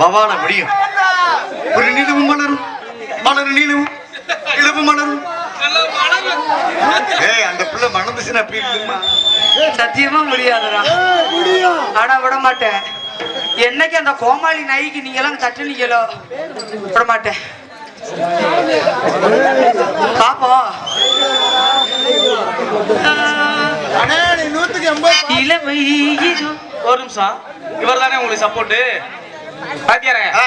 பவான முடியும் ஒரு நிலவு மலரும் மலர் நிலவும் இளவு மலரும் ஏய் அந்த பிள்ளை மணந்துச்சுன்னா அப்படி இருக்குமா சத்தியமா முடியாதுடா. முடியும் ஆனா விட மாட்டேன் என்னைக்கு அந்த கோமாளி நாய்க்கு நீங்க எல்லாம் தட்டுனீங்களோ விட மாட்டேன் பாப்போம் இளமை ஒரு நிமிஷம். இவர் தானே உங்களுக்கு சப்போர்ட் பாத்தியாரே ஆ,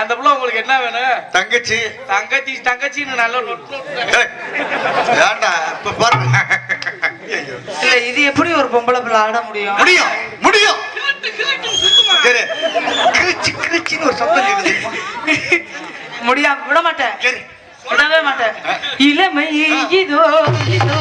அந்த புள்ள உங்களுக்கு என்ன வேணும்? தங்கச்சி. தங்கச்சி தங்கச்சின்னு நல்ல ஏன்டா இப்ப பாருங்க. இல்ல இது எப்படி ஒரு பொம்பளை பிள்ளை ஆட முடியும்? முடியும் முடியும். ஒரு சத்தம் கேக்குது. முடியாம விட மாட்டேன். சரி. விடவே மாட்டேன். இளமை இதோ இதோ.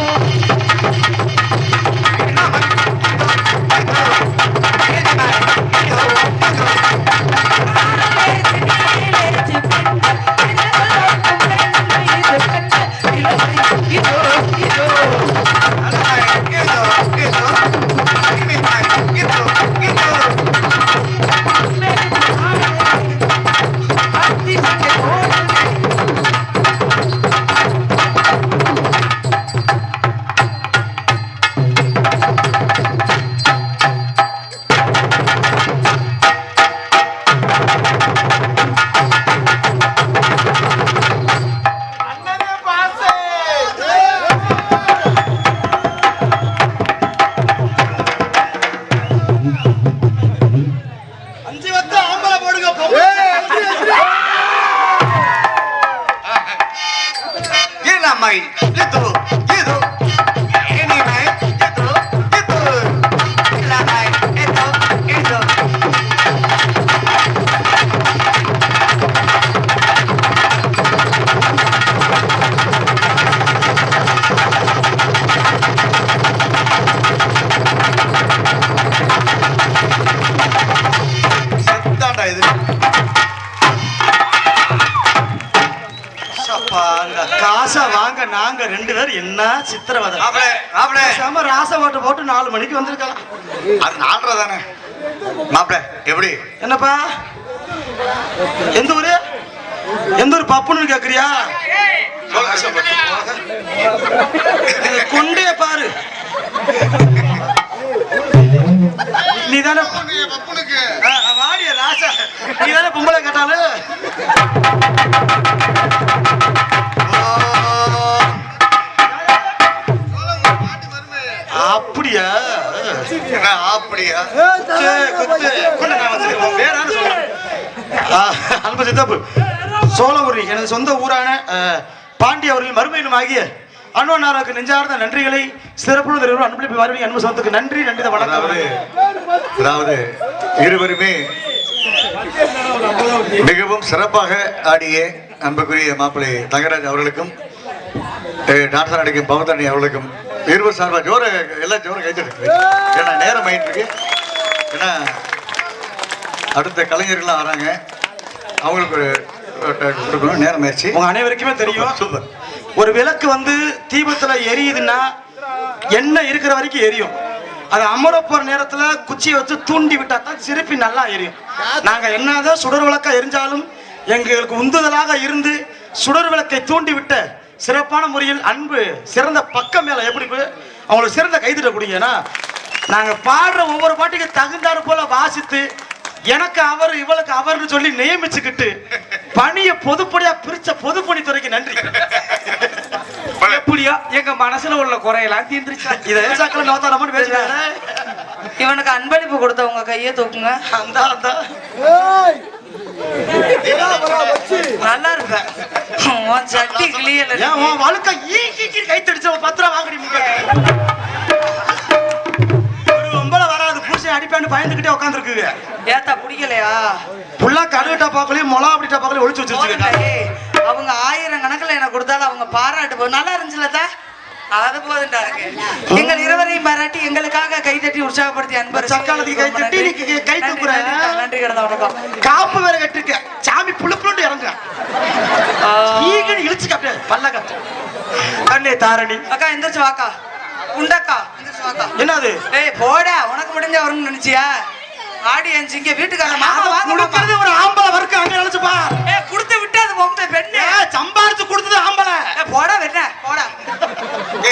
காசை வாங்க நாங்க ரெண்டு பேரும் என்ன சித்திரவதை? பேசாம ராச ஓட்டு போட்டு நாலு மணிக்கு வந்திருக்கலாம். அது நாலரை தானே? மாப்பிள எப்படி? என்னப்பா? எந்த ஊரு? எந்த ஊர் பப்புன்னு கேக்குறியா? கொண்டே ஆ, அன்பு சித்தப்பு. சோழபுரி எனது சொந்த ஊரான அஹ், பாண்டிய அவர்கள் மறுமையிலும் ஆகிய அன்பனாருக்கு நெஞ்சார்ந்த நன்றிகளை சிறப்புடன் தெரிவிக்கும் அன்பளிப்பு வரவி அன்பு சொந்தத்துக்கு நன்றி நன்றி அதாவது வணக்கம். அதாவது இருவருமே மிகவும் சிறப்பாக ஆடிய அன்புக்குரிய மாப்பிள்ளை தங்கராஜ் அவர்களுக்கும் டாக்டர் அடிக்கும் பவத்தண்ணி அவர்களுக்கும் இருவர் சார்பாக ஜோர எல்லாம் ஜோர கைத்தெடுக்கு ஏன்னா நேரம் ஆயிட்டு இருக்கு ஏன்னா அடுத்த கலைஞர்கள்லாம் வராங்க. அவங்களுக்கு ஒரு கொடுக்கணும். நேரம் ஆயிடுச்சு. உங்க அனைவருக்குமே தெரியும். சூப்பர். ஒரு விளக்கு வந்து தீபத்துல எரியுதுன்னா எண்ணெய் இருக்கிற வரைக்கும் எரியும். அது அமர போற நேரத்துல குச்சியை வச்சு தூண்டி விட்டா தான் சிரிப்பி நல்லா எரியும். நாங்க என்னதான் சுடர் விளக்கா எரிஞ்சாலும் எங்களுக்கு உந்துதலாக இருந்து சுடர் விளக்கை தூண்டி விட்ட சிறப்பான முறையில் அன்பு சிறந்த பக்கம் மேல எப்படி அவங்களுக்கு சிறந்த கைதிட கொடுங்கன்னா நாங்க பாடுற ஒவ்வொரு பாட்டுக்கு தகுந்தாறு போல வாசித்து எனக்கு அவர் இவளுக்கு அவர்னு சொல்லி நியமிச்சுக்கிட்டு பணியை பொதுப்படியா பிரிச்ச பொதுப்பணித்துறைக்கு நன்றி எப்படியோ எங்க மனசுல உள்ள குறையெல்லாம் தீர்ந்துருச்சா இதை சாக்கில் நோத்தாரமான்னு பேசுறாங்க இவனுக்கு அன்பளிப்பு கொடுத்த உங்க கையை தூக்குங்க அந்த அந்த ஏய். ஏய், வச்சு. நல்லா உன் சட்டி கிளியல ஏன் உன் வழுக்க ஈ கீக்கி கை தடிச்ச பத்து ரூபா வாங்கடி ஒரு வராது புருஷன் அடிப்பான்னு பயந்துகிட்டே உட்காந்துருக்குங்க ஏத்தா பிடிக்கலையா? புல்லா கழுவிட்டா பாக்கலையும் மொளா அப்படிட்டா பாக்கலையும் ஒளிச்சு வச்சிருச்சுங்க. அவங்க ஆயிரம் கணக்குல எனக்கு கொடுத்தாலும் அவங்க பாராட்டு போ நல்லா இருந்துச்சுல தா? அது போதுண்டா எனக்கு. எங்கள் இருவரையும் பாராட்டி எங்களுக்காக கை தட்டி உற்சாகப்படுத்தி அன்பர் சக்காலத்துக்கு கை தட்டி நீ கை- கை தூக்குற. நன்றி கிடந்த வணக்கம். காப்பு வேற கட்டிருக்க. சாமி புழு புழுண்டு இறங்க ஈகன்னு இழுச்சு அப்படியே பல்ல கட்டு கண்ணே தாரணி. அக்கா எந்திரிச்சு வாக்கா. உண்டக்கா? எந்திரிச்சு வாக்கா. என்னது? ஏய் போடா. உனக்கு முடிஞ்ச வரும்னு நினைச்சியா? ஆடியன்ஸ் இங்க வீட்டுக்கார மாமா வாங்க ஒரு ஆம்பளை வர்க்கு அங்க ஏய் கொடுத்து விட்டு அது பொம்பளை பெண்ணு. சம்பாரிச்சு கொடுத்தது ஆம்பளை. ஏய், போடா வெண்ண போடா.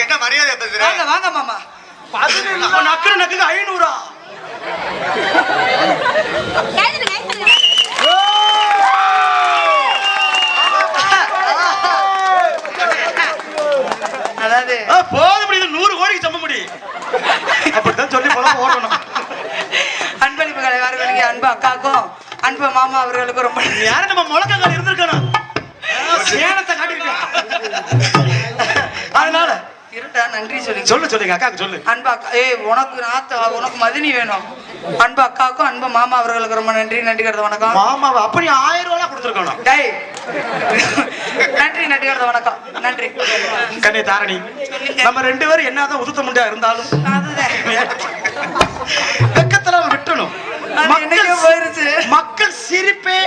என்ன மரியாதை பேசுற வாங்க வாங்க மாமா. அப்ப நக்கு நக்குக்கு ஐநூறா. ஓடணும் அன்பளிப்புகளை வரவழைக்க அன்பு அக்காக்கும் அன்பு மாமா அவர்களுக்கும் ரொம்ப. யாரும் நம்ம முழக்கங்கள் இருந்திருக்கணும். அதனால இருட்டா நன்றி சொல்லி சொல்லு சொல்லுங்க அக்காக்கு சொல்லு. அன்பு ஏய் உனக்கு நாத்த உனக்கு மதினி வேணும். அன்பு அக்காவுக்கும் அன்பு மாமா அவர்களுக்கு ரொம்ப நன்றி நன்றி கடந்த வணக்கம். மாமாவை அப்படி ஆயிரம் ரூபாய் கொடுத்துருக்கணும். டேய் நன்றி நன்றி கடந்த வணக்கம். நன்றி. கண்ணே தாரணி நம்ம ரெண்டு பேரும் என்னதான் உதுத்த முண்டியா இருந்தாலும் வெக்கத்துல விட்டணும். மக்கள் சிரிப்பே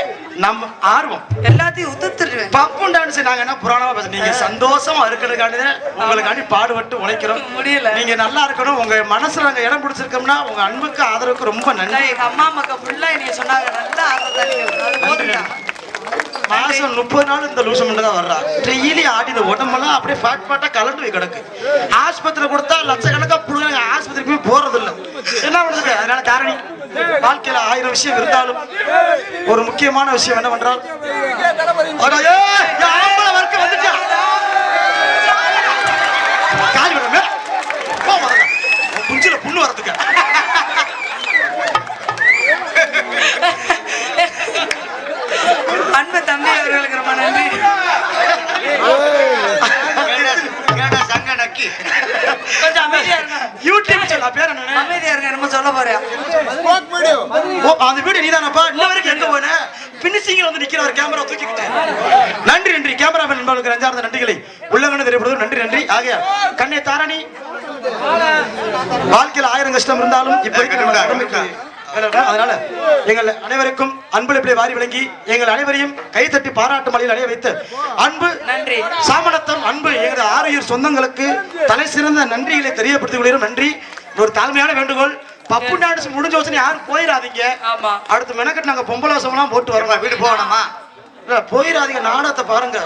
நம்ம ஆர்வம். எல்லாத்தையும் உத்துத்துருவேன் பப்பும் டான்ஸ் நாங்க என்ன புராணமா நீங்க சந்தோஷமா இருக்கிறதுக்காண்டி உங்களுக்காண்டி பாடுபட்டு உழைக்கிறோம். முடியல. நீங்க நல்லா இருக்கணும். உங்க மனசுல நாங்க இடம் பிடிச்சிருக்கோம்னா உங்க அன்புக்கு ஆதரவுக்கு ரொம்ப நன்றி. எங்க அம்மா ஃபுல்லா என்னைய சொன்னாங்க. நல்லா மாசம் முப்பது நாள் இந்த லூசம் தான் வர்றா. டெய்லி ஆடி இந்த உடம்பெல்லாம் அப்படியே ஃபேட் ஃபேட்டா கலண்டு போய் கிடக்கு. ஆஸ்பத்திரி கொடுத்தா லட்சக்கணக்கா புடுங்க ஆஸ்பத்திரிக்கு போய் போறது இல்ல என்ன பண்றது அதனால தாரணி வாழ்க்கையில ஆயிரம் விஷயம் இருந்தாலும் ஒரு முக்கியமான விஷயம் என்ன பண்றால் அட, ஏய், என் ஆம்பளை வர்க்க வந்துட்டா. காலி விடுறமே. போ முதல்ல. புண்ணு வரதுக்கு. அன்பு தம்பி அவர்களுக்கு ரொம்ப நன்றி. யூடியூப் பேர் என்ன அமைதியா இருங்க என்னமோ சொல்ல போறியா ஓ அந்த வீடு நீதானப்பா? இன்ன வரைக்கும் எங்க போன? பினிஷிங்ல வந்து நிக்கிற ஒரு கேமரா தூக்கிக்கிட்டு. நன்றி நன்றி. கேமராமேன் நண்பர்களுக்கு நஞ்சார்ந்த நன்றிகளை உள்ளங்கன்னு தெரியப்படுவது நன்றி நன்றி. ஆகிய கண்ணே தாரணி வாழ்க்கையில் ஆயிரம் கஷ்டம் இருந்தாலும் இல்லை. அதனால எங்கள் அனைவருக்கும் அன்பளிப்பை வாரி வழங்கி எங்கள் அனைவரையும் கைத்தட்டி பாராட்டு மலையில் அடைய வைத்து அன்பு நன்றி. சாமணத்தம் அன்பு எங்கள் ஆரோக்கிய சொந்தங்களுக்கு தலை சிறந்த நன்றிகளை தெரியப்படுத்திக் கொள்கிறோம். நன்றி. ஒரு தாழ்மையான வேண்டுகோள். பப்பு டான்ஸ் முடிஞ்ச வச்சு யாரும் போயிடாதீங்க. ஆமா. அடுத்து மெனக்கட்டு நாங்க பொம்பளை வசம்லாம் போட்டு வரோம் வீடு போகணுமா? இல்ல, போயிடாதீங்க நாடகத்தை பாருங்க.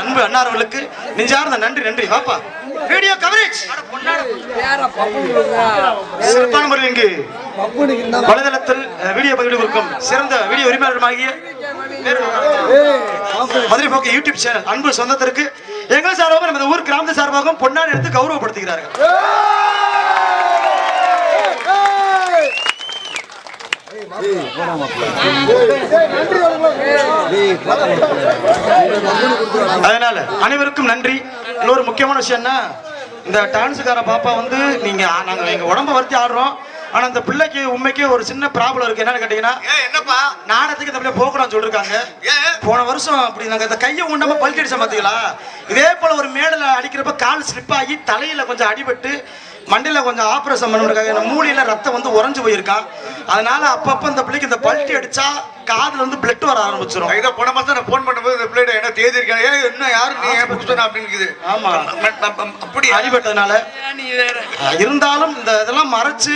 அன்பு அன்னார்களுக்கு நெஞ்சார்ந்த நன்றி நன்றி. வாப்பா. வீடியோ கவரேஜ் சிறப்பான முறையில் இங்கு வலைதளத்தில் வீடியோ பகிர்வு கொடுக்கும் சிறந்த வீடியோ உரிமையாளருமாகிய மதுரை போக்கு யூடியூப் சேனல் அன்பு சொந்தத்திற்கு எங்கள் சார்பாக நமது ஊர் கிராமத்து சார்பாகவும் பொன்னாடி எடுத்து கௌரவப்படுத்துகிறார்கள். அதனால அனைவருக்கும் நன்றி. இன்னொரு முக்கியமான விஷயம் என்ன? இந்த டான்ஸுக்கார பாப்பா வந்து நீங்க நாங்க எங்க உடம்ப வருத்தி ஆடுறோம். ஆனா அந்த பிள்ளைக்கு உண்மைக்கே ஒரு சின்ன ப்ராப்ளம் இருக்கு. என்னன்னு கேட்டீங்கன்னா என்னப்பா? நாடகத்துக்கு இந்த பிள்ளை போகக்கூடாதுன்னு சொல்லிருக்காங்க. போன வருஷம் அப்படி நாங்க இந்த கையை உண்டாம பல்ட்டி அடிச்சோம் பாத்தீங்களா? இதே போல ஒரு மேடல அடிக்கிறப்ப கால் ஸ்லிப் ஆகி தலையில கொஞ்சம் அடிபட்டு மண்டையில கொஞ்சம் ஆபரேஷன் பண்ணிருக்காங்க இந்த மூளையில ரத்தம் வந்து உறைஞ்சு போயிருக்கான் அதனால அப்பப்ப இந்த பிள்ளைக்கு இந்த பல்ட்டி அடிச்சா காதுல இருந்து பிளட் வர ஆரம்பிச்சிரும். இதை போன மாசம் நான் ஃபோன் பண்ணும்போது இந்த பிள்ளைட என்ன தேதி இருக்கேன் ஏன் இன்னும் யாரு நீ? ஏன் புடிச்சா அப்படின்னு ஆமா. அப்படி அடிபட்டதுனால. இருந்தாலும் இந்த இதெல்லாம் மறைச்சு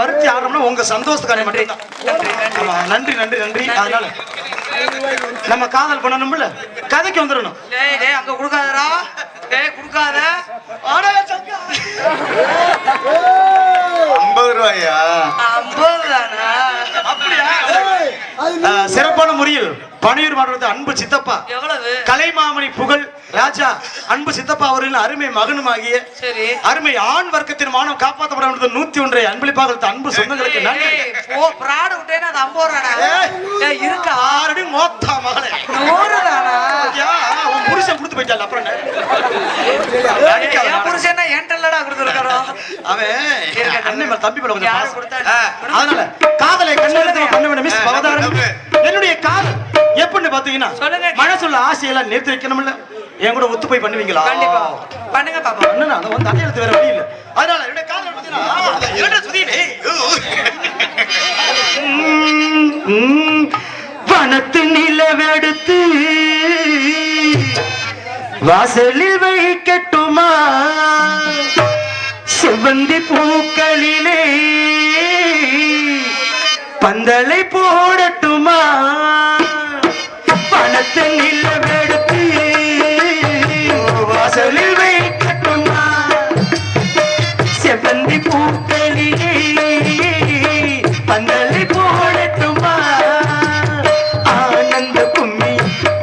வருத்தி ஆடுறோம்னா உங்க சந்தோஷத்துக்கான மட்டும்தான். ஆமா, நன்றி நன்றி நன்றி. அதனால நம்ம காதல் பண்ணணும்ல? கதைக்கு வந்துடணும். அங்க குடுக்காதடா. டேய் குடுக்காத. ஐம்பது ரூபாயா? ஐம்பது தானா? அஹ், சிறப்பான முறையில் பணியூர் மாவட்டத்து அன்பு சித்தப்பா. எவ்வளவு? கலைமாமணி புகழ் ராஜா அன்பு சித்தப்பா அவர்களின் அருமை மகனுமாகிய சரி. அருமை ஆண் வர்க்கத்தின் மானம் காப்பாற்றப்பட வேண்டியது நூத்தி ஒன்றை அன்பளிப்பாக அன்பு சொந்தங்களுக்கு நன்றி. ஓ பிராடு விட்டேன்னா அது ஐம்பது இருக்கா? மோத்தா மகளே. நூறு தானா? புருஷன் கொடுத்து போயிட்டால அப்புறம் புருஷன் ஏன்டல்லடா கொடுத்துருக்காரோ? அவன் அண்ணன் தம்பி மேல கொஞ்சம் காதலை கண்ணெடுத்து பண்ண வேண்டிய மிஸ் பவதாரம் என்னுடைய காதல் எப்படின்னு பாத்தீங்கன்னா மனசுள்ள ஆசையெல்லாம் நிறுத்தி வைக்கணும்ல. என் கூட ஒத்து பண்ணுவீங்களா? கண்டிப்பா. பாப்பா. அண்ணா வேற வழி அதனால என்னுடைய காதல் பாத்தீங்கன்னா இரண்டு சுதியிலே வனத்து நிலவெடுத்து வாசலில் வைக்கட்டுமா? செவ்வந்தி பூக்களிலே பந்தலை போடட்டுமா? பணத்து நிலவெடுத்து